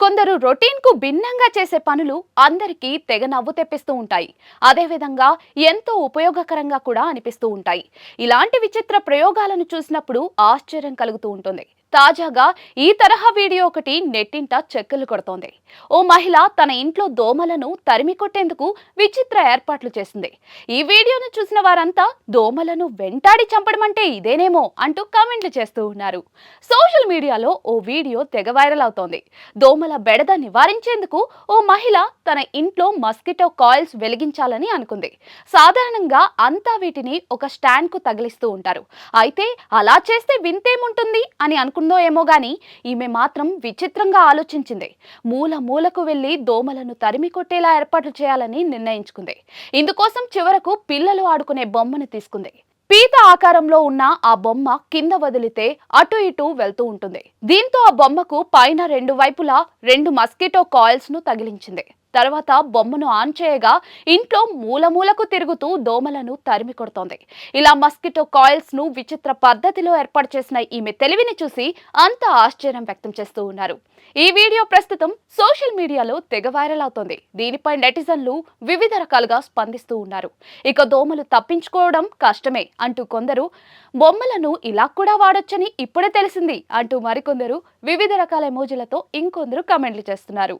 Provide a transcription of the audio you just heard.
కొందరు రొటీన్కు భిన్నంగా చేసే పనులు అందరికీ తెగ నవ్వు తెప్పిస్తూ ఉంటాయి. అదేవిధంగా ఎంతో ఉపయోగకరంగా కూడా అనిపిస్తూ ఉంటాయి. ఇలాంటి విచిత్ర ప్రయోగాలను చూసినప్పుడు ఆశ్చర్యం కలుగుతూ ఉంటుంది. తాజాగా ఈ తరహా వీడియో ఒకటి నెట్టింట చెక్కలు కొడుతోంది. ఓ మహిళ తన ఇంట్లో దోమలను తరిమి కొట్టేందుకు విచిత్ర ఏర్పాట్లు చేసింది. ఈ వీడియోను చూసిన వారంతా దోమలను వెంటాడి చంపడం అంటే ఇదేనేమో అంటూ కామెంట్లు చేస్తూ ఉన్నారు. సోషల్ మీడియాలో ఓ వీడియో తెగ వైరల్ అవుతోంది. దోమల బెడద నివారించేందుకు ఓ మహిళ తన ఇంట్లో మస్కిటో కాయిల్స్ వెలిగించాలని అనుకుంది. సాధారణంగా అంతా వీటిని ఒక స్టాండ్కు తగిలిస్తూ ఉంటారు. అయితే అలా చేస్తే వింతేముంటుంది అని అనుకుందో ఏమో గాని ఈమె మాత్రం విచిత్రంగా ఆలోచించింది. మూల మూలకు వెళ్ళి దోమలను తరిమి కొట్టేలా ఏర్పాట్లు చేయాలని నిర్ణయించుకుంది. ఇందుకోసం చివరకు పిల్లలు ఆడుకునే బొమ్మను తీసుకుంది. పీత ఆకారంలో ఉన్న ఆ బొమ్మ కింద వదిలితే అటు ఇటు వెళ్తూ ఉంటుంది. దీంతో ఆ బొమ్మకు పైన రెండు వైపులా రెండు మస్కిటో కాయిల్స్ను తగిలించింది. తర్వాత బొమ్మను ఆన్ చేయగా ఇంట్లో మూలమూలకు తిరుగుతూ దోమలను తరిమి కొడుతోంది. ఇలా మస్కిటో కాయిల్స్ను విచిత్ర పద్ధతిలో ఏర్పాటు చేసిన ఈమె తెలివిని చూసి అంత ఆశ్చర్యం వ్యక్తం చేస్తూ ఉన్నారు. ఈ వీడియో ప్రస్తుతం సోషల్ మీడియాలో తెగ వైరల్ అవుతోంది. దీనిపై నెటిజన్లు వివిధ రకాలుగా స్పందిస్తూ ఉన్నారు. ఇక దోమలు తప్పించుకోవడం కష్టమే అంటూ కొందరు బొమ్మలను ఇలా కూడా వాడొచ్చని ఇప్పుడే తెలిసింది అంటూ మరికొందరు వివిధ రకాల ఎమోజీలతో ఇంకొందరు కామెంట్లు చేస్తున్నారు.